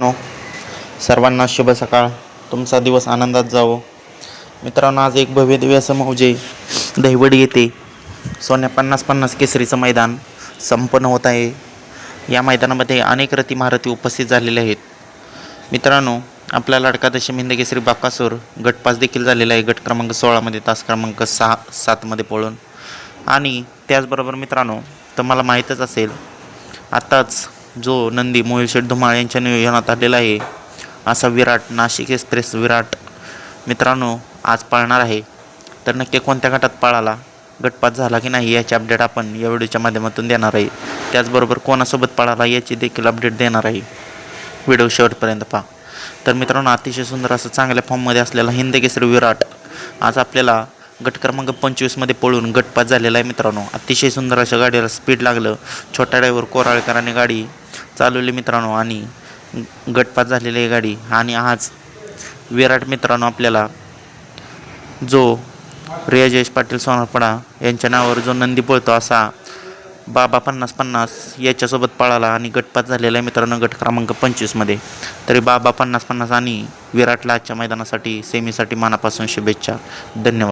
No सर्वांना शुभ सकाळ. तुमचा दिवस आनंदात जावो. मित्रांनो आज एक भव्य दिव्य असं मौजे दहिवडी येथे सोन्या पन्नास पन्नास केसरीचं मैदान संपन्न होत आहे. या मैदानामध्ये अनेक रती महारथी उपस्थित झालेले आहेत. मित्रांनो आपला लाडका दशम केसरी बाकासूर गटपास देखील झालेला आहे. गट क्रमांक सोळामध्ये तास क्रमांक सहा सातमध्ये पळून. आणि त्याचबरोबर मित्रांनो तुम्हाला माहीतच असेल आत्ताच जो नंदी मोहिलशेठ धुमाळ यांच्या नियोजनात आलेला आहे असा विराट नाशिक एक्सप्रेस विराट मित्रांनो आज पाळणार आहे. तर नक्की कोणत्या गटात पळाला गटपात झाला की नाही याची अपडेट आपण या व्हिडिओच्या माध्यमातून देणार आहे. त्याचबरोबर कोणासोबत पळाला याची देखील अपडेट देणार आहे. व्हिडिओ शेवटपर्यंत पहा. तर मित्रांनो अतिशय सुंदर असं चांगल्या फॉर्ममध्ये असलेला हिंद केसरी विराट आज आपल्याला गट क्रमांक पंचवीसमध्ये पळून गटपात झालेला आहे मित्रांनो. अतिशय सुंदर अशा गाडीला स्पीड लागलं. छोट्या ड्रायव्हर कोराळकरांनी गाडी चालवली मित्रांनो आणि गटपात झालेली आहे गाडी. आणि आज विराट मित्रांनो आपल्याला जो रिया जयेश पाटील सोनारपडा यांच्या नावावर जो नंदी पळतो असा बाबा पन्नास पन्नास याच्यासोबत पळाला आणि गटपात झालेला आहे मित्रांनो गट क्रमांक पंचवीसमध्ये तरी बाबा पन्नास पन्नास आणि विराटला आजच्या मैदानासाठी सेमीसाठी मनापासून शुभेच्छा. धन्यवाद.